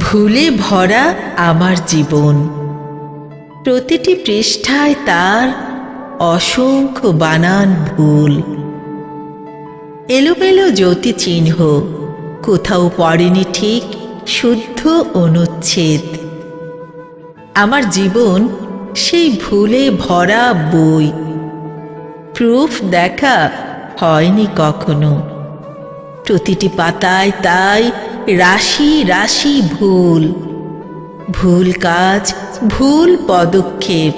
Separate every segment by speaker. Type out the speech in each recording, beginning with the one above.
Speaker 1: ভুলে ভরা আমার জীবন। প্রতিটি পৃষ্ঠায় তার অসংখ্য বানান ভুল। এলোমেলো জ্যোতি চিহ্ন কোথাও পড়েনি ঠিক শুদ্ধ অনুচ্ছেদ। আমার জীবন সেই ভুলে ভরা বই। প্রুফ দেখা হয়নি কখনো। প্রতিটি পাতায় তাই রাশি রাশি ভুল। ভুল কাজ, ভুল পদক্ষেপ।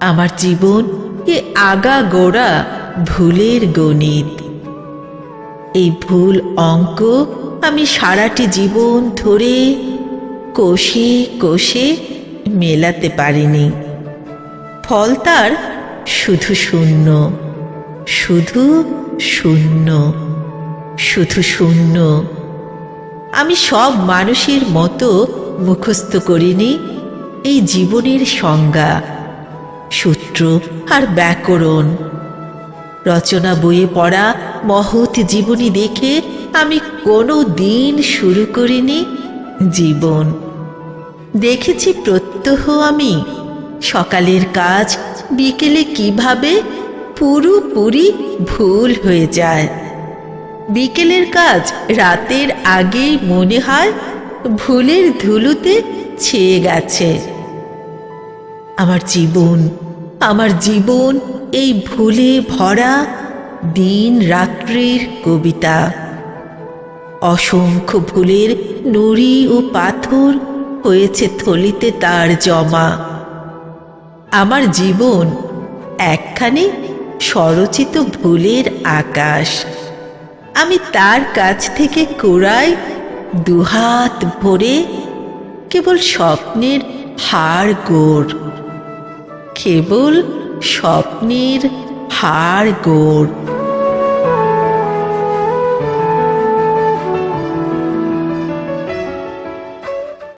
Speaker 1: আমার জীবন এ আগা গোড়া ভুলের গণিত। এই ভুল অঙ্ক আমি সারাটি জীবন ধরে কষে কষে মেলাতে পারিনি। ফল তার শুধু শূন্য শুধু শূন্য শুধু শূন্য। আমি সব মানুষের মতো মুখস্থ করিনি। এই জীবনের সংজ্ঞা, সূত্র আর ব্যাকরণ। রচনা বইয়ে পড়া মহৎ জীবনী দেখে আমি কোনো দিন শুরু করিনি জীবন। দেখেছি প্রত্যহ আমি, সকালের কাজ বিকেলে কীভাবে পুরোপুরি ভুল হয়ে যায়। বিকেলের কাজ রাতের আগেই মনে হয় ভুলের ধুলোতে ছেয়ে গেছে। আমার জীবন আমার জীবন, এই ভুলে ভরা দিন রাত্রির কবিতা। অসংখ্য ভুলের নুড়ি ও পাথর হয়েছে থলিতে তার জমা। আমার জীবন একখানি স্বরচিত ভুলের আকাশ। আমি তার কাছ থেকে কুড়াই দুহাত ভরে কেবল স্বপ্নের হাড় গোড়। কেবল স্বপ্নের হাড় গোড়।